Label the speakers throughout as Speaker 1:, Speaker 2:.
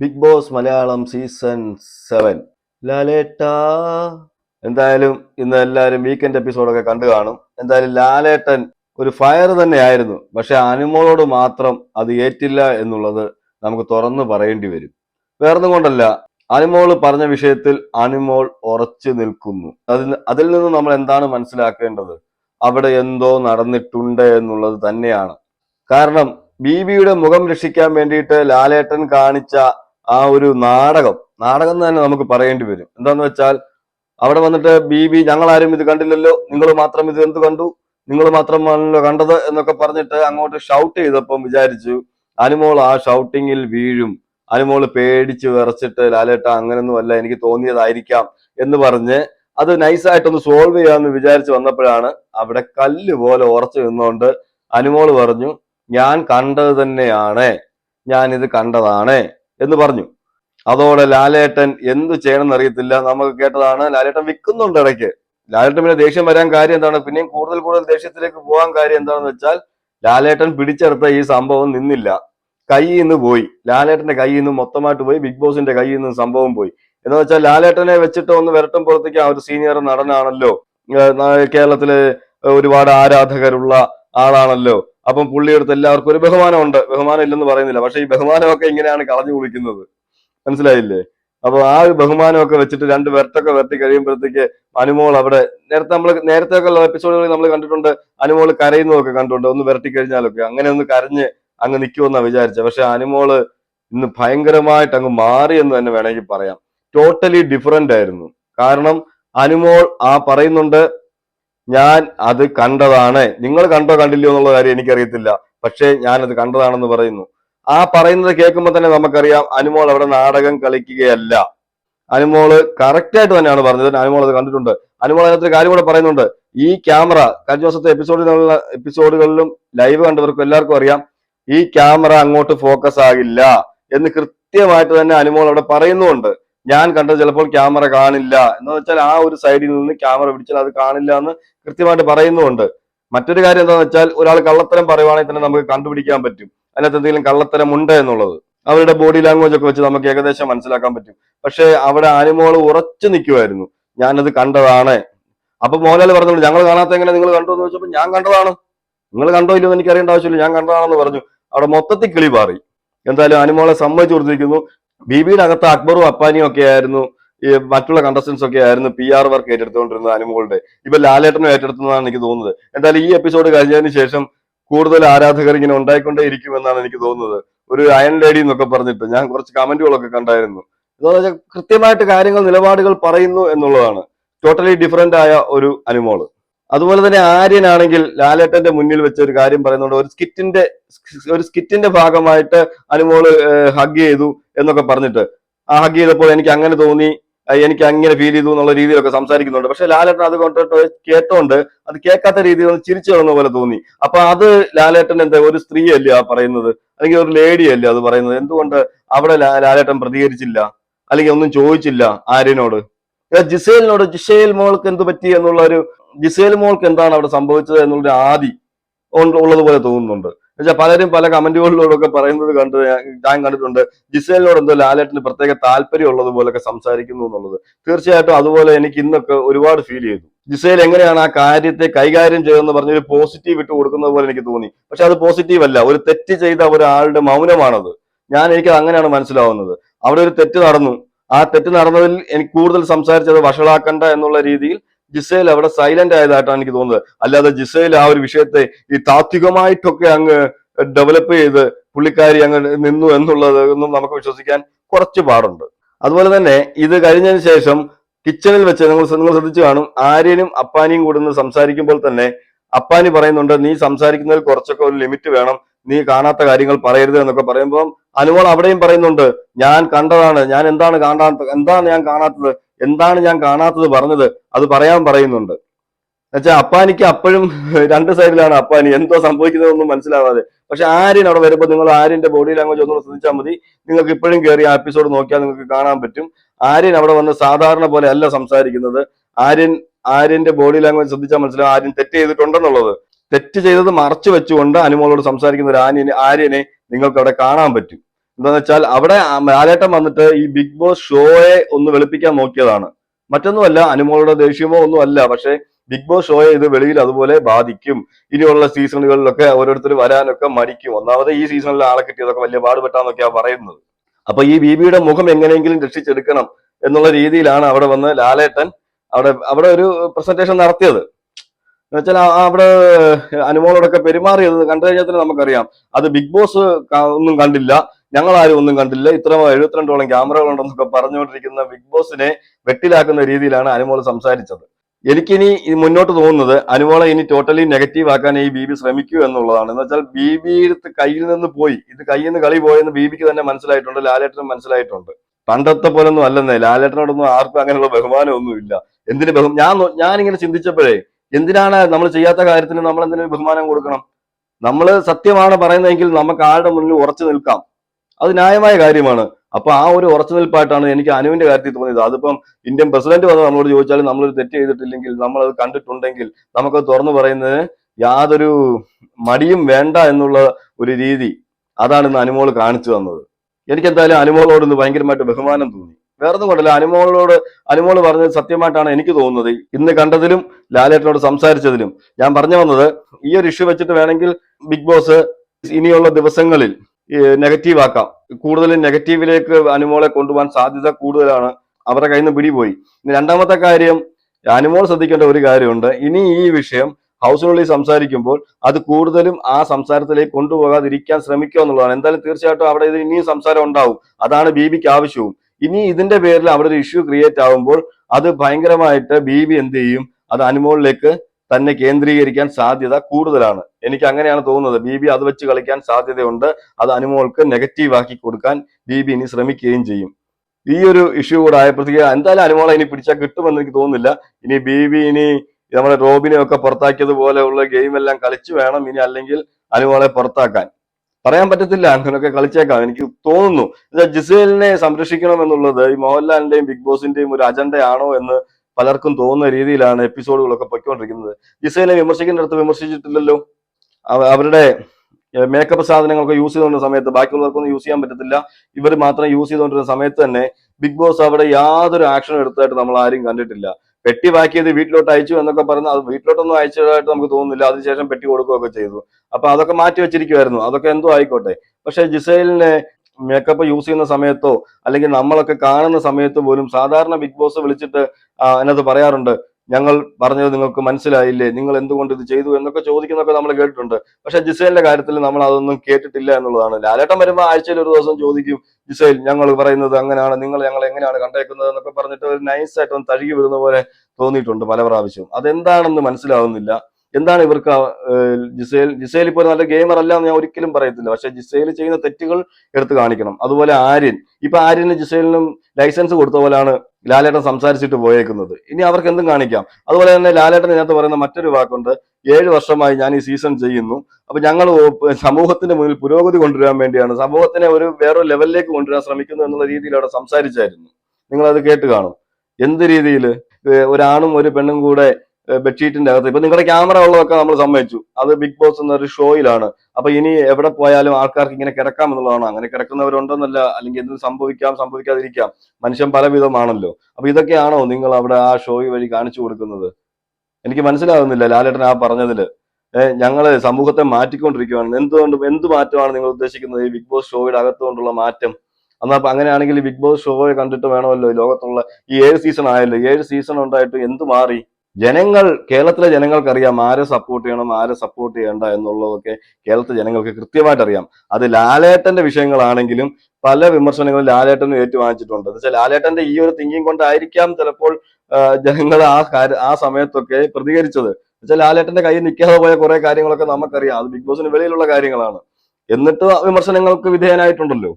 Speaker 1: Bigg Boss Malayalam season seven ലാലേട്ട. എന്തായാലും ഇന്ന് എല്ലാവരും വീക്കെൻഡ് എപ്പിസോഡൊക്കെ കണ്ടു കാണും. എന്തായാലും ലാലേട്ടൻ ഒരു ഫയർ തന്നെയായിരുന്നു. പക്ഷെ അനുമോളോട് മാത്രം അത് ഏറ്റില്ല എന്നുള്ളത് നമുക്ക് തുറന്നു പറയേണ്ടി വരും. വേറൊന്നും കൊണ്ടല്ല. അനുമോൾ പറഞ്ഞ വിഷയത്തിൽ അനുമോൾ ഉറച്ചു നിൽക്കുന്നു. അതിൽ അതിൽ നിന്ന് നമ്മൾ എന്താണ് മനസ്സിലാക്കേണ്ടത്? അവിടെ എന്തോ നടന്നിട്ടുണ്ട് എന്നുള്ളത് തന്നെയാണ്. കാരണം ബീബിയുടെ മുഖം രക്ഷിക്കാൻ വേണ്ടിയിട്ട് ലാലേട്ടൻ കാണിച്ച ആ ഒരു നാടകം നാടകം തന്നെ നമുക്ക് പറയേണ്ടി വരും. എന്താന്ന് വെച്ചാൽ അവിടെ വന്നിട്ട് ബി ഞങ്ങൾ ആരും ഇത് കണ്ടില്ലല്ലോ നിങ്ങൾ മാത്രം ഇത് എന്ത് കണ്ടു? നിങ്ങൾ മാത്രമാണല്ലോ കണ്ടത് എന്നൊക്കെ പറഞ്ഞിട്ട് അങ്ങോട്ട് ഷൗട്ട് ചെയ്തപ്പം വിചാരിച്ചു അനുമോൾ ആ ഷൗട്ടിങ്ങിൽ വീഴും. അനുമോൾ പേടിച്ച് വിറച്ചിട്ട് ലാലേട്ട അങ്ങനൊന്നും അല്ല എനിക്ക് തോന്നിയതായിരിക്കാം എന്ന് പറഞ്ഞ് അത് നൈസായിട്ടൊന്ന് സോൾവ് ചെയ്യാമെന്ന് വിചാരിച്ച് വന്നപ്പോഴാണ് അവിടെ കല്ല് പോലെ ഉറച്ചു നിന്നുകൊണ്ട് അനുമോൾ പറഞ്ഞു ഞാൻ കണ്ടത് തന്നെയാണ്. ഞാൻ ഇത് കണ്ടതാണ്. എന്ന് പറഞ്ഞു. അതോടെ ലാലേട്ടൻ എന്തു ചെയ്യണമെന്ന് അറിയത്തില്ല. നമുക്ക് കേട്ടതാണ് ലാലേട്ടൻ വിൽക്കുന്നുണ്ട് ഇടയ്ക്ക്. ലാലേട്ടൻ പിന്നെ ദേഷ്യം വരാൻ കാര്യം എന്താണ്? പിന്നെയും കൂടുതൽ കൂടുതൽ ദേഷ്യത്തിലേക്ക് പോകാൻ കാര്യം എന്താണെന്ന് വെച്ചാൽ ലാലേട്ടൻ പിടിച്ചെടുത്ത ഈ സംഭവം നിന്നില്ല. കയ്യിൽ നിന്ന് പോയി. ലാലേട്ടന്റെ കയ്യിൽ നിന്ന് മൊത്തമായിട്ട് പോയി. ബിഗ് ബോസിന്റെ കയ്യിൽ നിന്ന് സംഭവം പോയി. എന്ന് വെച്ചാൽ ലാലേട്ടനെ വെച്ചിട്ട് ഒന്ന് വരട്ടും പുറത്തേക്ക് ആ ഒരു സീനിയർ നടനാണല്ലോ. കേരളത്തിലെ ഒരുപാട് ആരാധകരുള്ള ആളാണല്ലോ. അപ്പം പുള്ളിയെടുത്ത് എല്ലാവർക്കും ഒരു ബഹുമാനമുണ്ട്. ബഹുമാനം ഇല്ലെന്ന് പറയുന്നില്ല. പക്ഷെ ഈ ബഹുമാനമൊക്കെ ഇങ്ങനെയാണ് കളഞ്ഞു കുളിക്കുന്നത്. മനസ്സിലായില്ലേ? അപ്പൊ ആ ഒരു ബഹുമാനമൊക്കെ വെച്ചിട്ട് രണ്ട് വെർട്ടൊക്കെ വെർത്തി കഴിയുമ്പോഴത്തേക്ക് അനുമോൾ അവിടെ നേരത്തെ നമ്മൾ നേരത്തെ ഒക്കെ ഉള്ള എപ്പിസോഡുകളിൽ നമ്മൾ കണ്ടിട്ടുണ്ട്. അനുമോൾ കരയുന്നതൊക്കെ കണ്ടിട്ടുണ്ട്. ഒന്ന് വെരട്ടി കഴിഞ്ഞാലൊക്കെ. അങ്ങനെ ഒന്ന് കരഞ്ഞ് അങ്ങ് നിൽക്കുമെന്നാണ് വിചാരിച്ചത്. പക്ഷെ അനുമോൾ ഇന്ന് ഭയങ്കരമായിട്ട് അങ്ങ് മാറി എന്ന് തന്നെ വേണമെങ്കിൽ പറയാം. ടോട്ടലി ഡിഫറെന്റ് ആയിരുന്നു. കാരണം അനുമോൾ ആ പറയുന്നുണ്ട് ഞാൻ അത് കണ്ടതാണ്. നിങ്ങൾ കണ്ടോ കണ്ടില്ലയോ എന്നുള്ള കാര്യം എനിക്കറിയത്തില്ല. പക്ഷേ ഞാൻ ഞാനത് കണ്ടതാണെന്ന് പറയുന്നു. ആ പറയുന്നത് കേൾക്കുമ്പോൾ തന്നെ നമുക്കറിയാം അനുമോൾ അവിടെ നാടകം കളിക്കുകയല്ല. അനുമോൾ കറക്റ്റ് ആയിട്ട് തന്നെയാണ് പറഞ്ഞത്. അനുമോൾ അത് കണ്ടിട്ടുണ്ട്. അനുമോൾ അതിനകത്ത് കാര്യം കൂടെ പറയുന്നുണ്ട്. ഈ ക്യാമറ കഴിഞ്ഞ ദിവസത്തെ എപ്പിസോഡിലുള്ള എപ്പിസോഡുകളിലും ലൈവ് കണ്ടവർക്കും എല്ലാവർക്കും അറിയാം ഈ ക്യാമറ അങ്ങോട്ട് ഫോക്കസ് ആകില്ല എന്ന് കൃത്യമായിട്ട് തന്നെ അനുമോൾ അവിടെ പറയുന്നുണ്ട് ഞാൻ കണ്ടത് ചിലപ്പോൾ ക്യാമറ കാണില്ല. എന്ന് വെച്ചാൽ ആ ഒരു സൈഡിൽ നിന്ന് ക്യാമറ പിടിച്ചാൽ അത് കാണില്ല എന്ന് കൃത്യമായിട്ട് പറയുന്നുണ്ട് മറ്റൊരു കാര്യം എന്താണെന്ന് വെച്ചാൽ ഒരാൾ കള്ളത്തരം പറയുവാണെങ്കിൽ തന്നെ നമുക്ക് കണ്ടുപിടിക്കാൻ പറ്റും. അതിനകത്ത് എന്തെങ്കിലും കള്ളത്തരം ഉണ്ട് എന്നുള്ളത്. അവരുടെ ബോഡി ലാംഗ്വേജ് ഒക്കെ വെച്ച് നമുക്ക് ഏകദേശം മനസ്സിലാക്കാൻ പറ്റും. പക്ഷേ അവിടെ അനുമോൾ ഉറച്ചു നിൽക്കുമായിരുന്നു ഞാനത് കണ്ടതാണ്. അപ്പൊ മോഹൻലാൽ പറഞ്ഞോളൂ ഞങ്ങൾ കാണാത്ത എങ്ങനെ നിങ്ങൾ കണ്ടോ? എന്ന് ചോദിച്ചപ്പോൾ ഞാൻ കണ്ടതാണ്. നിങ്ങൾ കണ്ടോ ഇല്ലയോ എന്ന് എനിക്ക് അറിയേണ്ട ആവശ്യമില്ല. ഞാൻ കണ്ടതാണെന്ന് പറഞ്ഞു. അവിടെ മൊത്തത്തിൽ കിളി പാറി. എന്തായാലും അനുമോളെ സമ്മതിച്ചു കൊടുത്തിരിക്കുന്നു. ബിബിയുടെ അകത്ത് അക്ബറും അപ്പാനിയും ഒക്കെ ആയിരുന്നു. ഈ മറ്റുള്ള കണ്ടസ്റ്റൻസ് ഒക്കെ ആയിരുന്നു പി ആർ വർക്ക് ഏറ്റെടുത്തുകൊണ്ടിരുന്നത് അനുമോളുടെ. ഇപ്പൊ ലാലേട്ടനും ഏറ്റെടുത്തതാണ് എനിക്ക് തോന്നുന്നത്. എന്തായാലും ഈ എപ്പിസോഡ് കഴിഞ്ഞതിന് ശേഷം കൂടുതൽ ആരാധകർ ഇങ്ങനെ ഉണ്ടായിക്കൊണ്ടേ ഇരിക്കുമെന്നാണ് എനിക്ക് തോന്നുന്നത്. ഒരു അയൺ ലേഡി എന്നൊക്കെ പറഞ്ഞിട്ട് ഞാൻ കുറച്ച് കമന്റുകളൊക്കെ കണ്ടായിരുന്നു. എന്താ വെച്ചാൽ കൃത്യമായിട്ട് കാര്യങ്ങൾ നിലപാടുകൾ പറയുന്നു എന്നുള്ളതാണ്. ടോട്ടലി ഡിഫറെന്റ് ആയ ഒരു അനുമോൾ അതുപോലെ തന്നെ ആര്യനാണെങ്കിൽ ലാലേട്ടന്റെ മുന്നിൽ വെച്ച ഒരു കാര്യം പറയുന്നുണ്ട്. ഒരു സ്കിറ്റിന്റെ ഒരു സ്കിറ്റിന്റെ ഭാഗമായിട്ട് അനുമോൾ ഹഗ് ചെയ്തു. എന്നൊക്കെ പറഞ്ഞിട്ട് ആ ഹഗ് ചെയ്തപ്പോൾ എനിക്ക് അങ്ങനെ തോന്നി എനിക്ക് അങ്ങനെ ഫീൽ ചെയ്തു എന്നുള്ള രീതിയിലൊക്കെ സംസാരിക്കുന്നുണ്ട്. പക്ഷെ ലാലേട്ടൻ അത് കൊണ്ടിട്ട് കേട്ടോണ്ട് അത് കേൾക്കാത്ത രീതിയിൽ ഒന്ന് ചിരിച്ചു വന്ന പോലെ തോന്നി. അപ്പൊ അത് ലാലേട്ടൻ എന്താ ഒരു സ്ത്രീ അല്ലേ ആ പറയുന്നത്? അല്ലെങ്കിൽ ഒരു ലേഡി അത് പറയുന്നത്? എന്തുകൊണ്ട് അവിടെ ലാലേട്ടൻ പ്രതികരിച്ചില്ല? അല്ലെങ്കിൽ ഒന്നും ചോദിച്ചില്ല ആര്യനോട്? ജിസേലിനോട് ജിസേൽ മോൾക്ക് എന്ത് പറ്റി എന്നുള്ള ഒരു ജിസേൽ മോൾക്ക് എന്താണ് അവിടെ സംഭവിച്ചത് എന്നുള്ള ആദി ഉള്ളതുപോലെ തോന്നുന്നുണ്ട്. എന്നുവെച്ചാൽ പലരും പല കമന്റുകളിലൂടെ പറയുന്നത് കണ്ട് ഞാൻ കണ്ടിട്ടുണ്ട്. ജിസേലിനോട് എന്തോ ലാലേട്ടന് പ്രത്യേക താല്പര്യം ഉള്ളതുപോലൊക്കെ സംസാരിക്കുന്നു എന്നുള്ളത്. തീർച്ചയായിട്ടും അതുപോലെ എനിക്ക് ഇന്നൊക്കെ ഒരുപാട് ഫീൽ ചെയ്തു. ജിസേൽ എങ്ങനെയാണ് ആ കാര്യത്തെ കൈകാര്യം ചെയ്തതെന്ന് പറഞ്ഞൊരു പോസിറ്റീവ് ഇട്ട് കൊടുക്കുന്നത് പോലെ എനിക്ക് തോന്നി. പക്ഷെ അത് പോസിറ്റീവ് അല്ല. ഒരു തെറ്റ് ചെയ്ത ഒരാളുടെ മൗനമാണത്. ഞാൻ എനിക്ക് അങ്ങനെയാണ് മനസ്സിലാവുന്നത്. അവിടെ ഒരു തെറ്റ് നടന്നു. ആ തെറ്റ് നടന്നതിൽ എനിക്ക് കൂടുതൽ സംസാരിച്ചത് വഷളാക്കണ്ട എന്നുള്ള രീതിയിൽ ജിസേൽ അവിടെ സൈലന്റ് ആയതായിട്ടാണ് എനിക്ക് തോന്നുന്നത്. അല്ലാതെ ജിസേൽ ആ ഒരു വിഷയത്തെ ഈ താത്വികമായിട്ടൊക്കെ അങ്ങ് ഡെവലപ്പ് ചെയ്ത് പുള്ളിക്കാരി അങ്ങ് നിന്നു എന്നുള്ളത് ഒന്നും നമുക്ക് വിശ്വസിക്കാൻ കുറച്ച് പാടുണ്ട്. അതുപോലെ തന്നെ ഇത് കഴിഞ്ഞതിന് ശേഷം കിച്ചണിൽ വെച്ച് നിങ്ങൾ നിങ്ങൾ ശ്രദ്ധിച്ചു കാണും ആര്യനും അപ്പാനിയും കൂടെ നിന്ന് സംസാരിക്കുമ്പോൾ തന്നെ അപ്പാനി പറയുന്നുണ്ട് നീ സംസാരിക്കുന്നതിൽ കുറച്ചൊക്കെ ഒരു ലിമിറ്റ് വേണം. നീ കാണാത്ത കാര്യങ്ങൾ പറയരുത് എന്നൊക്കെ പറയുമ്പോൾ അനുമോൾ അവിടെയും പറയുന്നുണ്ട് ഞാൻ കണ്ടതാണ് ഞാൻ എന്താണ് കാണാത്ത എന്താണ് ഞാൻ കാണാത്തത്? എന്താണ് ഞാൻ കാണാത്തത് പറഞ്ഞത്? അത് പറയാൻ പറയുന്നുണ്ട്. എന്നുവെച്ചാൽ അപ്പാനിക്ക് അപ്പോഴും രണ്ട് സൈഡിലാണ് അപ്പാനി. എന്തോ സംഭവിക്കുന്നതൊന്നും മനസ്സിലാവാതെ. പക്ഷെ ആര്യൻ അവിടെ വരുമ്പോൾ നിങ്ങൾ ആര്യന്റെ ബോഡി ലാംഗ്വേജ് ഒന്നും ശ്രദ്ധിച്ചാൽ മതി. നിങ്ങൾക്ക് ഇപ്പോഴും കയറി ആ എപ്പിസോഡ് നോക്കിയാൽ നിങ്ങൾക്ക് കാണാൻ പറ്റും. ആര്യൻ അവിടെ വന്ന് സാധാരണ പോലെ അല്ല സംസാരിക്കുന്നത്. ആര്യൻ ആര്യന്റെ ബോഡി ലാംഗ്വേജ് ശ്രദ്ധിച്ചാൽ മനസ്സിലാവും ആര്യൻ തെറ്റ് ചെയ്തിട്ടുണ്ടെന്നുള്ളത്. തെറ്റ് ചെയ്തത് മറച്ചു വെച്ചുകൊണ്ട് അനുമോളോട് സംസാരിക്കുന്ന ഒരു ആര്യനെ ആര്യനെ നിങ്ങൾക്ക് അവിടെ കാണാൻ പറ്റും. എന്താന്ന് വെച്ചാൽ അവിടെ ലാലേട്ടൻ വന്നിട്ട് ഈ ബിഗ് ബോസ് ഷോയെ ഒന്ന് വെളുപ്പിക്കാൻ നോക്കിയതാണ്. മറ്റൊന്നുമല്ല അനുമോളുടെ ദേഷ്യമോ ഒന്നും അല്ല പക്ഷെ ബിഗ് ബോസ് ഷോയെ ഇത് വെളിയിൽ അതുപോലെ ബാധിക്കും. ഇനിയുള്ള സീസണുകളിലൊക്കെ ഓരോരുത്തർ വരാനൊക്കെ മടിക്കും. ഒന്നാമത് ഈ സീസണിൽ ആളെ കിട്ടിയതൊക്കെ വലിയ പാടുപെട്ടാന്നൊക്കെയാ പറയുന്നത്. അപ്പൊ ഈ ബിബിയുടെ മുഖം എങ്ങനെയെങ്കിലും രക്ഷിച്ചെടുക്കണം എന്നുള്ള രീതിയിലാണ് അവിടെ വന്ന് ലാലേട്ടൻ അവിടെ അവിടെ ഒരു പ്രസന്റേഷൻ നടത്തിയത്. എന്നുവെച്ചാൽ അവിടെ അനുമോളോടൊക്കെ പെരുമാറിയത് കണ്ടു കഴിഞ്ഞാൽ തന്നെ നമുക്കറിയാം. അത് ബിഗ് ബോസ് ഒന്നും കണ്ടില്ല. ഞങ്ങൾ ആരും ഒന്നും കണ്ടില്ല. ഇത്ര എഴുപത്തിരണ്ടോളം ക്യാമറകളുണ്ടെന്നൊക്കെ പറഞ്ഞുകൊണ്ടിരിക്കുന്ന ബിഗ് ബോസിനെ വെട്ടിലാക്കുന്ന രീതിയിലാണ് അനുമോൾ സംസാരിച്ചത്. എനിക്കിനി മുന്നോട്ട് തോന്നുന്നത് അനുമോളെ ഇനി ടോട്ടലി നെഗറ്റീവ് ആക്കാൻ ഈ ബി ബി ശ്രമിക്കൂ എന്നുള്ളതാണ്. എന്ന് വെച്ചാൽ ബി ബി എടുത്ത് കയ്യിൽ നിന്ന് പോയി. ഇത് കയ്യിൽ നിന്ന് കളി പോയെന്ന് ബി ബിക്ക് തന്നെ മനസ്സിലായിട്ടുണ്ട് ലാലേട്ടനും മനസ്സിലായിട്ടുണ്ട്. പണ്ടത്തെ പോലൊന്നും അല്ലെന്നേ. ലാലേട്ടനോടൊന്നും ആർക്കും അങ്ങനെയുള്ള ബഹുമാനമൊന്നും ഇല്ല. എന്തിന് ബഹു ഞാൻ ഞാനിങ്ങനെ ചിന്തിച്ചപ്പോഴേ എന്തിനാണ് നമ്മൾ ചെയ്യാത്ത കാര്യത്തിന് നമ്മൾ എന്തിനു ബഹുമാനം കൊടുക്കണം? നമ്മൾ സത്യമാണ് പറയുന്നതെങ്കിൽ നമുക്ക് ആളുടെ മുന്നിൽ ഉറച്ചു നിൽക്കാം. അത് ന്യായമായ കാര്യമാണ്. അപ്പൊ ആ ഒരു ഉറച്ചു നിൽപ്പായിട്ടാണ് എനിക്ക് അനുവിന്റെ കാര്യത്തിൽ തോന്നിയത്. അതിപ്പം ഇന്ത്യൻ പ്രസിഡന്റ് വന്ന് നമ്മളോട് ചോദിച്ചാലും നമ്മളൊരു തെറ്റ് ചെയ്തിട്ടില്ലെങ്കിൽ നമ്മൾ അത് കണ്ടിട്ടുണ്ടെങ്കിൽ നമുക്കത് തുറന്നു പറയുന്നതിന് യാതൊരു മടിയും വേണ്ട എന്നുള്ള ഒരു രീതി അതാണ് ഇന്ന് അനുമോൾ കാണിച്ചു തന്നത്. എനിക്ക് എന്തായാലും അനുമോളോട് ഇന്ന് ഭയങ്കരമായിട്ട് ബഹുമാനം തോന്നി. വേറൊന്നും കൊണ്ടല്ല അനുമോളോട് അനുമോൾ പറഞ്ഞത് സത്യമായിട്ടാണ് എനിക്ക് തോന്നുന്നത്. ഇന്ന് കണ്ടതിലും ലാലേട്ടനോട് സംസാരിച്ചതിലും ഞാൻ പറഞ്ഞു വന്നത് ഈ ഒരു ഇഷ്യൂ വെച്ചിട്ട് വേണമെങ്കിൽ ബിഗ് ബോസ് ഇനിയുള്ള ദിവസങ്ങളിൽ നെഗറ്റീവ് ആക്കാം. കൂടുതൽ നെഗറ്റീവിലേക്ക് അനുമോളെ കൊണ്ടുപോകാൻ സാധ്യത കൂടുതലാണ്. അവരുടെ കയ്യിൽ നിന്ന് പിടിപോയി രണ്ടാമത്തെ കാര്യം അനുമോൾ ശ്രദ്ധിക്കേണ്ട ഒരു കാര്യമുണ്ട്. ഇനി ഈ വിഷയം ഹൗസിനുള്ളിൽ സംസാരിക്കുമ്പോൾ അത് കൂടുതലും ആ സംസാരത്തിലേക്ക് കൊണ്ടുപോകാതിരിക്കാൻ ശ്രമിക്കുക എന്നുള്ളതാണ്. എന്തായാലും തീർച്ചയായിട്ടും അവിടെ ഇത് ഇനിയും സംസാരം ഉണ്ടാവും. അതാണ് ബീബിക്ക് ആവശ്യവും. ഇനി ഇതിന്റെ പേരിൽ അവിടെ ഒരു ഇഷ്യൂ ക്രിയേറ്റ് ആവുമ്പോൾ അത് ഭയങ്കരമായിട്ട് ബീബി എന്ത് ചെയ്യും? അത് അനുമോളിലേക്ക് തന്നെ കേന്ദ്രീകരിക്കാൻ സാധ്യത കൂടുതലാണ്. എനിക്ക് അങ്ങനെയാണ് തോന്നുന്നത്. ബി ബി അത് വെച്ച് കളിക്കാൻ സാധ്യതയുണ്ട്. അത് അനുമോൾക്ക് നെഗറ്റീവ് ആക്കി കൊടുക്കാൻ ബി ബി ഇനി ശ്രമിക്കുകയും ചെയ്യും. ഈ ഒരു ഇഷ്യൂ കൂടെ ആയപ്പോഴത്തേക്ക് എന്തായാലും അനുമോളെ ഇനി പിടിച്ചാൽ കിട്ടുമെന്ന് എനിക്ക് തോന്നുന്നില്ല. ഇനി ബി ബി ഇനി നമ്മുടെ റോബിനെ ഒക്കെ പുറത്താക്കിയതുപോലെയുള്ള ഗെയിം എല്ലാം കളിച്ചു വേണം ഇനി അല്ലെങ്കിൽ അനുമോളെ പുറത്താക്കാൻ. പറയാൻ പറ്റത്തില്ല അങ്ങനെയൊക്കെ കളിച്ചേക്കാം. എനിക്ക് തോന്നുന്നു. ജിസേലിനെ സംരക്ഷിക്കണം എന്നുള്ളത് ഈ മോഹൻലാലിന്റെയും ബിഗ് ബോസിന്റെയും ഒരു അജണ്ടയാണോ എന്ന് പലർക്കും തോന്നുന്ന രീതിയിലാണ് എപ്പിസോഡുകളൊക്കെ പൊയ്ക്കൊണ്ടിരിക്കുന്നത്. ജിസേലിനെ വിമർശിക്കേണ്ടടുത്ത് വിമർശിച്ചിട്ടില്ലല്ലോ? അവരുടെ മേക്കപ്പ് സാധനങ്ങളൊക്കെ യൂസ് ചെയ്തുകൊണ്ടിരുന്ന സമയത്ത് ബാക്കിയുള്ളവർക്കൊന്നും യൂസ് ചെയ്യാൻ പറ്റത്തില്ല. ഇവർ മാത്രം യൂസ് ചെയ്തുകൊണ്ടിരുന്ന സമയത്ത് തന്നെ ബിഗ് ബോസ് അവിടെ യാതൊരു ആക്ഷനും എടുത്തതായിട്ട് നമ്മൾ ആരും കണ്ടിട്ടില്ല. പെട്ടി പാക്കിയത് വീട്ടിലോട്ട് അയച്ചു എന്നൊക്കെ പറഞ്ഞ് അത് വീട്ടിലോട്ടൊന്നും അയച്ചതായിട്ട് നമുക്ക് തോന്നുന്നില്ല. അതിനുശേഷം പെട്ടി കൊടുക്കുകയൊക്കെ ചെയ്തു. അപ്പൊ അതൊക്കെ മാറ്റി വെച്ചിരിക്കുമായിരുന്നു അതൊക്കെ എന്തോ ആയിക്കോട്ടെ. പക്ഷെ ജിസൈലിനെ മേക്കപ്പ് യൂസ് ചെയ്യുന്ന സമയത്തോ അല്ലെങ്കിൽ നമ്മളൊക്കെ കാണുന്ന സമയത്ത് പോലും സാധാരണ ബിഗ് ബോസ് വിളിച്ചിട്ട് അതിനകത്ത് പറയാറുണ്ട്. ഞങ്ങൾ പറഞ്ഞത് നിങ്ങൾക്ക് മനസ്സിലായില്ലേ? നിങ്ങൾ എന്തുകൊണ്ട് ഇത് ചെയ്തു എന്നൊക്കെ ചോദിക്കുന്നൊക്കെ നമ്മൾ കേട്ടിട്ടുണ്ട്. പക്ഷെ ജിസൈലിന്റെ കാര്യത്തിൽ നമ്മൾ അതൊന്നും കേട്ടിട്ടില്ല എന്നുള്ളതാണ്. ലാലേട്ടൻ വരുമ്പോൾ ആഴ്ചയിൽ ഒരു ദിവസം ചോദിക്കും ജിസൈൽ ഞങ്ങൾ പറയുന്നത് അങ്ങനെയാണ്. നിങ്ങൾ ഞങ്ങൾ എങ്ങനെയാണ് കണ്ടേക്കുന്നത്? എന്നൊക്കെ പറഞ്ഞിട്ട് ഒരു നൈസ് ആയിട്ട് ഒന്ന് തഴുകി വരുന്ന പോലെ തോന്നിയിട്ടുണ്ട് പല പ്രാവശ്യവും അതെന്താണെന്ന് മനസ്സിലാവുന്നില്ല. എന്താണ് ഇവർക്ക് ജിസേൽ ജിസേൽ ഇപ്പോൾ നല്ല ഗെയിമർ അല്ല എന്ന് ഞാൻ ഒരിക്കലും പറയത്തില്ല. പക്ഷെ ജിസേൽ ചെയ്യുന്ന തെറ്റുകൾ എടുത്ത് കാണിക്കണം. അതുപോലെ ആര്യൻ. ഇപ്പൊ ആര്യന് ജിസേലിനും ലൈസൻസ് കൊടുത്ത പോലെയാണ് ലാലേട്ടൻ സംസാരിച്ചിട്ട് പോയേക്കുന്നത്. ഇനി അവർക്ക് എന്തും കാണിക്കാം. അതുപോലെ തന്നെ ലാലേട്ടൻ ഇതിനകത്ത് പറയുന്ന മറ്റൊരു വാക്കുണ്ട്. ഏഴ് വർഷമായി ഞാൻ ഈ സീസൺ ചെയ്യുന്നു. അപ്പൊ ഞങ്ങൾ സമൂഹത്തിന്റെ മുന്നിൽ പുരോഗതി കൊണ്ടുവരാൻ വേണ്ടിയാണ് സമൂഹത്തിനെ ഒരു വേറൊരു ലെവലിലേക്ക് കൊണ്ടുവരാൻ ശ്രമിക്കുന്നു എന്നുള്ള രീതിയിൽ അവിടെ സംസാരിച്ചായിരുന്നു. നിങ്ങൾ അത് കേട്ട് കാണും. എന്ത് രീതിയിൽ ഒരാണും ഒരു പെണ്ണും കൂടെ ബെഡ്ഷീറ്റിന്റെ അകത്ത്. ഇപ്പൊ നിങ്ങളുടെ ക്യാമറ ഉള്ളതൊക്കെ നമ്മൾ സമ്മതിച്ചു. അത് ബിഗ് ബോസ് എന്നൊരു ഷോയിലാണ് അപ്പൊ ഇനി എവിടെ പോയാലും ആൾക്കാർക്ക് ഇങ്ങനെ കിടക്കാം എന്നുള്ളതാണ്. അങ്ങനെ കിടക്കുന്നവരുണ്ടെന്നല്ല അല്ലെങ്കിൽ എന്തും സംഭവിക്കാം സംഭവിക്കാതിരിക്കാം. മനുഷ്യൻ പലവിധമാണല്ലോ. അപ്പൊ ഇതൊക്കെയാണോ നിങ്ങൾ അവിടെ ആ ഷോ വഴി കാണിച്ചു കൊടുക്കുന്നത്? എനിക്ക് മനസ്സിലാകുന്നില്ല ലാലേട്ടൻ ആ പറഞ്ഞതിൽ. ഞങ്ങൾ സമൂഹത്തെ മാറ്റിക്കൊണ്ടിരിക്കുകയാണ് എന്തുകൊണ്ട് എന്ത് മാറ്റമാണ് നിങ്ങൾ ഉദ്ദേശിക്കുന്നത്? ഈ ബിഗ് ബോസ് ഷോയുടെ അകത്തുകൊണ്ടുള്ള മാറ്റം. എന്നാ അപ്പൊ അങ്ങനെയാണെങ്കിൽ ബിഗ് ബോസ് ഷോയെ കണ്ടിട്ട് വേണമല്ലോ ലോകത്തുള്ള ഈ ഏഴ് സീസൺ ആയല്ലോ. ഏഴ് സീസൺ ഉണ്ടായിട്ട് എന്ത് മാറി? ജനങ്ങൾ കേരളത്തിലെ ജനങ്ങൾക്കറിയാം ആരെ സപ്പോർട്ട് ചെയ്യണം ആരെ സപ്പോർട്ട് ചെയ്യേണ്ട എന്നുള്ളതൊക്കെ കേരളത്തിലെ ജനങ്ങൾക്ക് കൃത്യമായിട്ട് അറിയാം അത് ലാലേട്ടന്റെ വിഷയങ്ങളാണെങ്കിലും പല വിമർശനങ്ങളും ലാലേട്ടനും ഏറ്റുവാങ്ങിച്ചിട്ടുണ്ട്. എന്ന് വെച്ചാൽ ലാലേട്ടന്റെ ഈ ഒരു തിങ്കിങ് കൊണ്ടായിരിക്കാം ചിലപ്പോൾ ജനങ്ങൾ ആ ആ സമയത്തൊക്കെ പ്രതികരിച്ചത്. വെച്ചാൽ ലാലേട്ടന്റെ കയ്യിൽ നിൽക്കാതെ പോയ കുറെ കാര്യങ്ങളൊക്കെ നമുക്കറിയാം. അത് ബിഗ് ബോസിന് വെളിയിലുള്ള കാര്യങ്ങളാണ്. എന്നിട്ട് വിമർശനങ്ങൾക്ക് വിധേയനായിട്ടുണ്ടല്ലോ.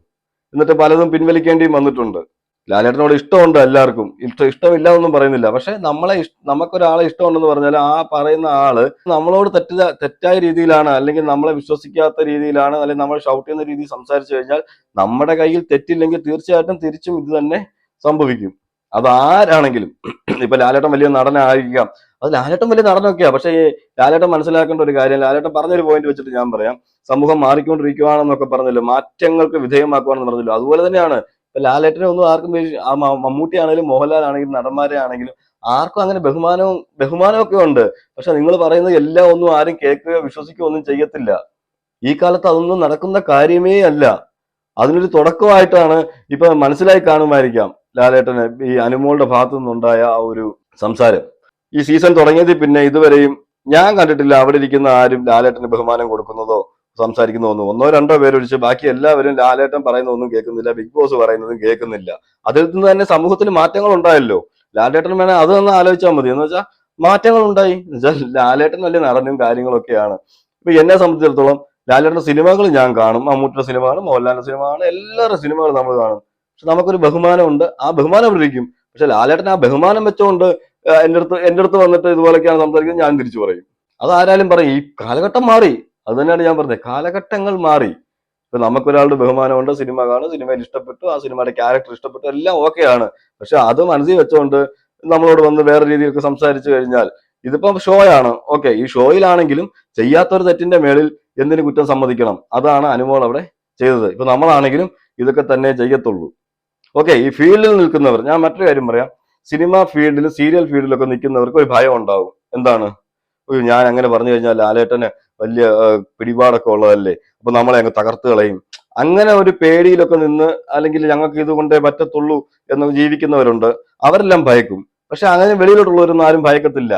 Speaker 1: എന്നിട്ട് പലതും പിൻവലിക്കേണ്ടിയും വന്നിട്ടുണ്ട്. ലാലേട്ടനോട് ഇഷ്ടമുണ്ട് എല്ലാവർക്കും. ഇഷ്ട ഇഷ്ടമില്ല എന്നൊന്നും പറയുന്നില്ല. പക്ഷെ നമ്മളെ നമുക്കൊരാളെ ഇഷ്ടമുണ്ടെന്ന് പറഞ്ഞാൽ ആ പറയുന്ന ആൾ നമ്മളോട് തെറ്റ തെറ്റായ രീതിയിലാണ് അല്ലെങ്കിൽ നമ്മളെ വിശ്വസിക്കാത്ത രീതിയിലാണ് അല്ലെങ്കിൽ നമ്മൾ ഷൗട്ട് ചെയ്യുന്ന രീതിയിൽ സംസാരിച്ചു കഴിഞ്ഞാൽ നമ്മുടെ കയ്യിൽ തെറ്റില്ലെങ്കിൽ തീർച്ചയായിട്ടും തിരിച്ചും ഇത് തന്നെ സംഭവിക്കും. അത് ആരാണെങ്കിലും. ഇപ്പൊ ലാലേട്ടൻ വലിയ നടനായിരിക്കാം. അത് ലാലേട്ടൻ വലിയ നടനൊക്കെയാ. പക്ഷേ ഈ ലാലേട്ടൻ മനസ്സിലാക്കേണ്ട ഒരു കാര്യം ലാലേട്ടൻ പറഞ്ഞൊരു പോയിന്റ് വെച്ചിട്ട് ഞാൻ പറയാം. സമൂഹം മാറിക്കൊണ്ടിരിക്കുവാണെന്നൊക്കെ പറഞ്ഞല്ലോ. മാറ്റങ്ങൾക്ക് വിധേയമാക്കുവാണെന്ന് പറഞ്ഞല്ലോ. അതുപോലെ തന്നെയാണ് ഇപ്പൊ ലാലേട്ടനെ ഒന്നും ആർക്കും മമ്മൂട്ടി ആണെങ്കിലും മോഹൻലാൽ ആണെങ്കിലും നടന്മാരെ ആണെങ്കിലും ആർക്കും അങ്ങനെ ബഹുമാനവും ബഹുമാനമൊക്കെ ഉണ്ട്. പക്ഷെ നിങ്ങൾ പറയുന്നത് എല്ലാം ഒന്നും ആരും കേൾക്കുകയോ വിശ്വസിക്കുകയോ ഒന്നും ചെയ്യത്തില്ല. ഈ കാലത്ത് അതൊന്നും നടക്കുന്ന കാര്യമേ അല്ല. അതിനൊരു തുടക്കമായിട്ടാണ് ഇപ്പൊ മനസ്സിലായി കാണുമായിരിക്കാം ലാലേട്ടന് ഈ അനുമോളുടെ ഭാഗത്തു നിന്നുണ്ടായ ആ ഒരു സംസാരം. ഈ സീസൺ തുടങ്ങിയതിൽ പിന്നെ ഇതുവരെയും ഞാൻ കണ്ടിട്ടില്ല അവിടെ ഇരിക്കുന്ന ആരും ലാലേട്ടന് ബഹുമാനം കൊടുക്കുന്നതോ സംസാരിക്കുന്നതോ ഒന്നും ഒന്നോ രണ്ടോ പേരൊഴിച്ച് ബാക്കി എല്ലാവരും ലാലേട്ടൻ പറയുന്നതൊന്നും കേൾക്കുന്നില്ല ബിഗ് ബോസ് പറയുന്നതും കേൾക്കുന്നില്ല. അതിൽ നിന്ന് തന്നെ സമൂഹത്തിൽ മാറ്റങ്ങൾ ഉണ്ടായല്ലോ. ലാലേട്ടൻ വേണേ അത് ഒന്ന് ആലോചിച്ചാൽ മതി. എന്ന് വെച്ചാൽ മാറ്റങ്ങൾ ഉണ്ടായി. ലാലേട്ടൻ വലിയ നടനും കാര്യങ്ങളൊക്കെയാണ്. ഇപ്പൊ എന്നെ സംബന്ധിച്ചിടത്തോളം ലാലേട്ടന്റെ സിനിമകൾ ഞാൻ കാണും. മമ്മൂട്ടിയുടെ സിനിമ കാണും മോഹൻലാലിന്റെ സിനിമ കാണും എല്ലാവരുടെ സിനിമകൾ നമ്മൾ കാണും. പക്ഷെ നമുക്കൊരു ബഹുമാനമുണ്ട്. ആ ബഹുമാനം ഇരിക്കും? പക്ഷെ ലാലേട്ടൻ ആ ബഹുമാനം വെച്ചുകൊണ്ട് എന്റെ അടുത്ത് എന്റെ അടുത്ത് വന്നിട്ട് ഇതുപോലൊക്കെയാണ് സംസാരിക്കുന്നത് ഞാൻ തിരിച്ചു പറയും. അത് ആരാലും പറയും ഈ കാലഘട്ടം മാറി. അത് തന്നെയാണ് ഞാൻ പറഞ്ഞത്. കാലഘട്ടങ്ങൾ മാറി. ഇപ്പൊ നമുക്കൊരാളുടെ ബഹുമാനമുണ്ട് സിനിമ കാണും സിനിമയിൽ ഇഷ്ടപ്പെട്ടു ആ സിനിമയുടെ ക്യാരക്ടർ ഇഷ്ടപ്പെട്ടു എല്ലാം ഓക്കെയാണ്. പക്ഷെ അത് മനസ്സിൽ വെച്ചുകൊണ്ട് നമ്മളോട് വന്ന് വേറെ രീതിയിലൊക്കെ സംസാരിച്ചു കഴിഞ്ഞാൽ ഇതിപ്പം ആണ് ഓക്കെ ഈ ഷോയിലാണെങ്കിലും ചെയ്യാത്തൊരു തെറ്റിന്റെ മേളിൽ എന്തിനു കുറ്റം സമ്മതിക്കണം? അതാണ് അനുമോൾ അവിടെ ചെയ്തത്. ഇപ്പൊ നമ്മളാണെങ്കിലും ഇതൊക്കെ തന്നെ ചെയ്യത്തുള്ളൂ. ഓക്കെ ഈ ഫീൽഡിൽ നിൽക്കുന്നവർ ഞാൻ മറ്റൊരു കാര്യം പറയാം. സിനിമ ഫീൽഡിൽ സീരിയൽ ഫീൽഡിലൊക്കെ നിൽക്കുന്നവർക്ക് ഒരു ഭയം ഉണ്ടാവും. എന്താണ്? ഞാൻ അങ്ങനെ പറഞ്ഞു കഴിഞ്ഞാൽ ലാലേട്ടന് വലിയ പിടിപാടൊക്കെ ഉള്ളതല്ലേ? അപ്പൊ നമ്മളെ അങ്ങ് തകർത്ത് കളയും. അങ്ങനെ ഒരു പേടിയിലൊക്കെ നിന്ന് അല്ലെങ്കിൽ ഞങ്ങൾക്ക് ഇതുകൊണ്ടേ പറ്റത്തുള്ളൂ എന്ന് ജീവിക്കുന്നവരുണ്ട്. അവരെല്ലാം ഭയക്കും. പക്ഷെ അങ്ങനെ വെളിയിലോട്ടുള്ളവരൊന്നും ആരും ഭയക്കത്തില്ല.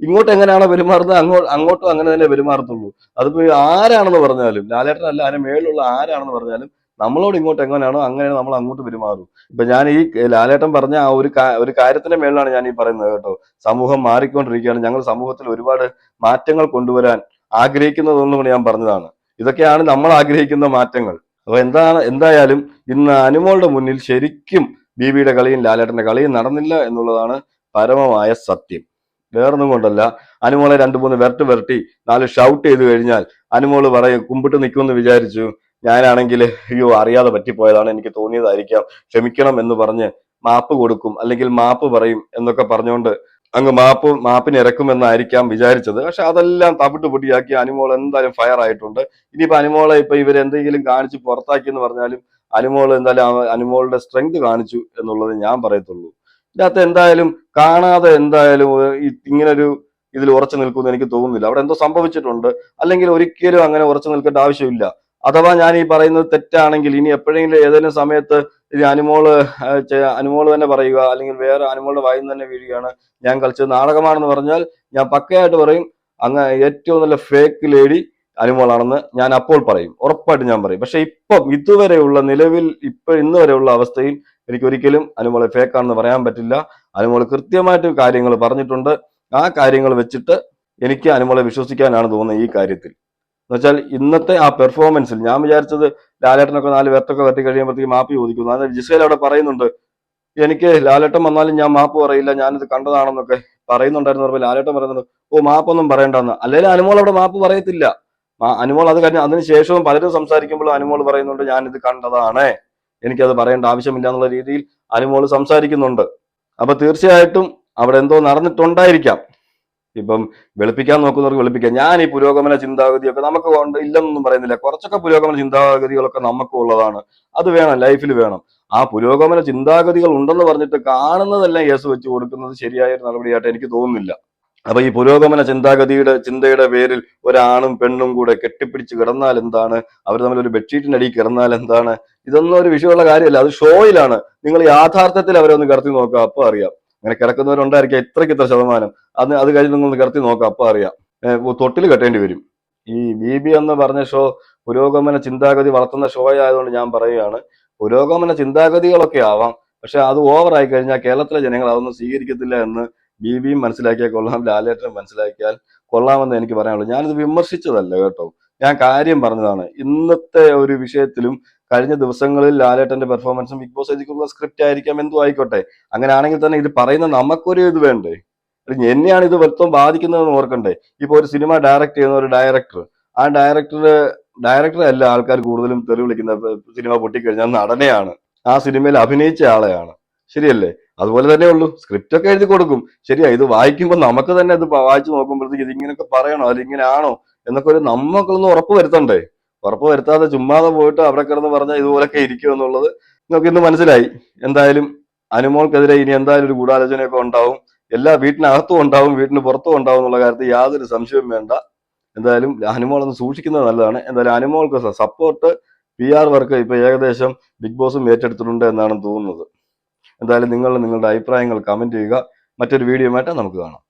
Speaker 1: ഇങ്ങോട്ട് എങ്ങനെയാണോ പെരുമാറുന്നത് അങ്ങോട്ട് അങ്ങോട്ടും അങ്ങനെ തന്നെ പെരുമാറത്തുള്ളൂ. അതിപ്പോ ആരാണെന്ന് പറഞ്ഞാലും ലാലേട്ടനല്ല അതിന് മേളിലുള്ള ആരാണെന്ന് പറഞ്ഞാലും നമ്മളോട് ഇങ്ങോട്ട് എങ്ങനെയാണോ അങ്ങനെ നമ്മൾ അങ്ങോട്ട് പെരുമാറും ഇപ്പൊ ഞാൻ ഈ ലാലേട്ടൻ പറഞ്ഞ ആ ഒരു ഒരു കാര്യത്തിന്റെ മേളിലാണ് ഞാൻ ഈ പറയുന്നത് കേട്ടോ. സമൂഹം മാറിക്കൊണ്ടിരിക്കുകയാണ്. ഞങ്ങൾ സമൂഹത്തിൽ ഒരുപാട് മാറ്റങ്ങൾ കൊണ്ടുവരാൻ ആഗ്രഹിക്കുന്നതൊന്നും ഞാൻ പറഞ്ഞതാണ്. ഇതൊക്കെയാണ് നമ്മൾ ആഗ്രഹിക്കുന്ന മാറ്റങ്ങൾ. അപ്പൊ എന്താണ് എന്തായാലും ഇന്ന് അനുമോളുടെ മുന്നിൽ ശരിക്കും ബിബിയുടെ കളിയും ലാലേട്ടന്റെ കളിയും നടന്നില്ല എന്നുള്ളതാണ് പരമമായ സത്യം. വേറൊന്നും കൊണ്ടല്ല. അനുമോളെ രണ്ടു മൂന്ന് വെർട്ട് വെർട്ടി നാല് ഷൗട്ട് ചെയ്ത് കഴിഞ്ഞാൽ അനുമോൾ പറയും കുമ്പിട്ട് നിൽക്കുമെന്ന് വിചാരിച്ചു. ഞാനാണെങ്കിൽ അയ്യോ അറിയാതെ പറ്റിപ്പോയതാണ് എനിക്ക് തോന്നിയതായിരിക്കാം. ക്ഷമിക്കണം എന്ന് പറഞ്ഞ് മാപ്പ് കൊടുക്കും അല്ലെങ്കിൽ മാപ്പ് പറയും എന്നൊക്കെ പറഞ്ഞുകൊണ്ട് അങ്ങ് മാപ്പ് മാപ്പിന് ഇറക്കുമെന്നായിരിക്കാം വിചാരിച്ചത്. പക്ഷെ അതെല്ലാം തവിട്ട് പൊടിയാക്കി അനുമോൾ എന്തായാലും ഫയർ ആയിട്ടുണ്ട്. ഇനിയിപ്പോ അനുമോളെ ഇപ്പൊ ഇവരെന്തെങ്കിലും കാണിച്ച് പുറത്താക്കി എന്ന് പറഞ്ഞാലും അനുമോൾ എന്തായാലും അനുമോളുടെ സ്ട്രെങ്ത് കാണിച്ചു എന്നുള്ളത് ഞാൻ പറയത്തുള്ളൂ. ഇതിനകത്ത് എന്തായാലും കാണാതെ എന്തായാലും ഇങ്ങനെ ഒരു ഇതിൽ ഉറച്ചു നിൽക്കുമെന്ന് എനിക്ക് തോന്നുന്നില്ല. അവിടെ എന്തോ സംഭവിച്ചിട്ടുണ്ട്. അല്ലെങ്കിൽ ഒരിക്കലും അങ്ങനെ ഉറച്ചു നിൽക്കേണ്ട ആവശ്യമില്ല. അഥവാ ഞാൻ ഈ പറയുന്നത് തെറ്റാണെങ്കിൽ ഇനി എപ്പോഴെങ്കിലും ഏതെങ്കിലും സമയത്ത് ഇത് അനുമോൾ അനുമോൾ തന്നെ പറയുക അല്ലെങ്കിൽ വേറെ അനുമോളുടെ നിന്ന് തന്നെ വീഴുകയാണ് ഞാൻ കളിച്ചത് നാടകമാണെന്ന് പറഞ്ഞാൽ ഞാൻ പക്കയായിട്ട് പറയും അങ്ങ് ഏറ്റവും നല്ല ഫേക്ക് ലേഡി അനുമോളാണെന്ന് ഞാൻ അപ്പോൾ പറയും ഉറപ്പായിട്ട് ഞാൻ പറയും. പക്ഷെ ഇപ്പം ഇതുവരെയുള്ള നിലവിൽ ഇപ്പൊ ഇന്ന് വരെയുള്ള അവസ്ഥയിൽ എനിക്ക് ഒരിക്കലും അനുമോളെ ഫേക്ക് ആണെന്ന് പറയാൻ പറ്റില്ല. അനുമോൾ കൃത്യമായിട്ട് കാര്യങ്ങൾ പറഞ്ഞിട്ടുണ്ട്. ആ കാര്യങ്ങൾ വെച്ചിട്ട് എനിക്ക് അനുമോളെ വിശ്വസിക്കാനാണ് തോന്നുന്നത് ഈ കാര്യത്തിൽ. എന്നുവെച്ചാൽ ഇന്നത്തെ ആ പെർഫോമൻസിൽ ഞാൻ വിചാരിച്ചത് ലാലേട്ടനൊക്കെ നാല് വെർത്തൊക്കെ തട്ടി കഴിയുമ്പോഴത്തേക്ക് മാപ്പ് ചോദിക്കുന്നു. അതായത് ജിസേൽ അവിടെ പറയുന്നുണ്ട് എനിക്ക് ലാലേട്ടൻ വന്നാലും ഞാൻ മാപ്പ് പറയില്ല ഞാനിത് കണ്ടതാണെന്നൊക്കെ പറയുന്നുണ്ടായിരുന്നു പറയുമ്പോൾ ലാലേട്ടൻ പറയുന്നുണ്ട് ഓ മാപ്പൊന്നും പറയണ്ടെന്ന്. അല്ലെങ്കിൽ അനുമോൾ അവിടെ മാപ്പ് പറയത്തില്ല. അനുമോൾ അത് കഴിഞ്ഞ് അതിന് ശേഷവും പലരും സംസാരിക്കുമ്പോഴും അനുമോൾ പറയുന്നുണ്ട് ഞാനിത് കണ്ടതാണ്. എനിക്കത് പറയേണ്ട ആവശ്യമില്ല എന്നുള്ള രീതിയിൽ അനുമോൾ സംസാരിക്കുന്നുണ്ട്. അപ്പൊ തീർച്ചയായിട്ടും അവിടെ എന്തോ നടന്നിട്ടുണ്ടായിരിക്കാം. ഇപ്പം വെളുപ്പിക്കാൻ നോക്കുന്നവർക്ക് വെളുപ്പിക്കാം. ഞാൻ ഈ പുരോഗമന ചിന്താഗതിയൊക്കെ നമുക്ക് കൊണ്ട് ഇല്ലെന്നൊന്നും പറയുന്നില്ല. കുറച്ചൊക്കെ പുരോഗമന ചിന്താഗതികളൊക്കെ നമുക്ക് ഉള്ളതാണ്. അത് വേണം ലൈഫിൽ വേണം. ആ പുരോഗമന ചിന്താഗതികൾ ഉണ്ടെന്ന് പറഞ്ഞിട്ട് കാണുന്നതെല്ലാം യേസ് വെച്ച് കൊടുക്കുന്നത് ശരിയായ ഒരു നടപടിയായിട്ട് എനിക്ക് തോന്നുന്നില്ല. അപ്പൊ ഈ പുരോഗമന ചിന്താഗതിയുടെ ചിന്തയുടെ പേരിൽ ഒരാണും പെണ്ണും കൂടെ കെട്ടിപ്പിടിച്ച് കിടന്നാൽ എന്താണ്? അവർ തമ്മിൽ ഒരു ബെഡ്ഷീറ്റിന്റെ അടിയിൽ കിടന്നാൽ എന്താണ്? ഇതൊന്നും ഒരു വിഷയമുള്ള കാര്യമല്ല. അത് ഷോയിലാണ്. നിങ്ങൾ യാഥാർത്ഥ്യത്തിൽ അവരെ ഒന്ന് കിടത്തി നോക്കുക. അപ്പൊ അറിയാം. അങ്ങനെ കിടക്കുന്നവരുണ്ടായിരിക്കാം ഇത്രയ്ക്ക് ഇത്ര ശതമാനം. അത് അത് കഴിഞ്ഞ് നിങ്ങൾ കിടത്തി നോക്കാം അപ്പൊ അറിയാം. തൊട്ടിൽ കെട്ടേണ്ടി വരും. ഈ ബി ബി എന്ന് പറഞ്ഞ ഷോ പുരോഗമന ചിന്താഗതി വളർത്തുന്ന ഷോ ആയതുകൊണ്ട് ഞാൻ പറയുകയാണ് പുരോഗമന ചിന്താഗതികളൊക്കെ ആവാം പക്ഷെ അത് ഓവറായി കഴിഞ്ഞാൽ കേരളത്തിലെ ജനങ്ങൾ അതൊന്നും സ്വീകരിക്കത്തില്ല എന്ന് ബി ബിയും മനസ്സിലാക്കിയാൽ കൊള്ളാം ലാലേട്ടനും മനസ്സിലാക്കിയാൽ കൊള്ളാമെന്ന് എനിക്ക് പറയാനുള്ളൂ. ഞാനിത് വിമർശിച്ചതല്ല കേട്ടോ. ഞാൻ കാര്യം പറഞ്ഞതാണ്. ഇന്നത്തെ ഒരു വിഷയത്തിലും കഴിഞ്ഞ ദിവസങ്ങളിൽ ലാലേട്ടന്റെ പെർഫോമൻസും ബിഗ് ബോസ് എഴുതിക്കുള്ള സ്ക്രിപ്റ്റ് ആയിരിക്കാം എന്തോ ആയിക്കോട്ടെ. അങ്ങനെ ആണെങ്കിൽ തന്നെ ഇത് പറയുന്ന നമുക്കൊരു ഇത് വേണ്ടേ? എന്നെയാണ് ഇത് മൊത്തം ബാധിക്കുന്നതെന്ന് ഓർക്കണ്ടേ? ഇപ്പൊ ഒരു സിനിമ ഡയറക്ട് ചെയ്യുന്ന ഒരു ഡയറക്ടർ ആ ഡയറക്ടർ ഡയറക്ടറെ അല്ല ആൾക്കാർ കൂടുതലും തെറി വിളിക്കുന്ന സിനിമ പൊട്ടിക്കഴിഞ്ഞാൽ നടനെയാണ്. ആ സിനിമയിൽ അഭിനയിച്ച ആളെയാണ്. ശരിയല്ലേ? അതുപോലെ തന്നെ ഉള്ളൂ. സ്ക്രിപ്റ്റ് ഒക്കെ എഴുതി കൊടുക്കും. ശരിയാ ഇത് വായിക്കുമ്പോൾ നമുക്ക് തന്നെ അത് വായിച്ചു നോക്കുമ്പോഴത്തേക്ക് ഇത് ഇങ്ങനെയൊക്കെ പറയണോ? അല്ലെങ്കിൽ ഇങ്ങനെ ആണോ എന്നൊക്കെ ഒരു നമുക്കൊന്ന് ഉറപ്പ് വരുത്തണ്ടേ? ഉറപ്പ് വരുത്താതെ ചുമ്മാതെ പോയിട്ട് അവിടെ കിടന്ന് പറഞ്ഞാൽ ഇതുപോലൊക്കെ ഇരിക്കും എന്നുള്ളത് നിങ്ങൾക്ക് ഇന്ന് മനസ്സിലായി. എന്തായാലും അനുമോൾക്കെതിരെ ഇനി എന്തായാലും ഒരു ഗൂഢാലോചനയൊക്കെ ഉണ്ടാവും. എല്ലാ വീട്ടിനകത്തും ഉണ്ടാവും വീട്ടിന് പുറത്തും ഉണ്ടാവും എന്നുള്ള കാര്യത്തിൽ യാതൊരു സംശയവും വേണ്ട. എന്തായാലും അനുമോൾ ഒന്ന് സൂക്ഷിക്കുന്നത് നല്ലതാണ്. എന്തായാലും അനുമോൾക്ക് സപ്പോർട്ട് പി ആർ വർക്ക് ഇപ്പൊ ഏകദേശം ബിഗ് ബോസും ഏറ്റെടുത്തിട്ടുണ്ട് എന്നാണ് തോന്നുന്നത്. എന്തായാലും നിങ്ങൾ നിങ്ങളുടെ അഭിപ്രായങ്ങൾ കമന്റ് ചെയ്യുക. മറ്റൊരു വീഡിയോ ആയിട്ട് നമുക്ക് കാണാം.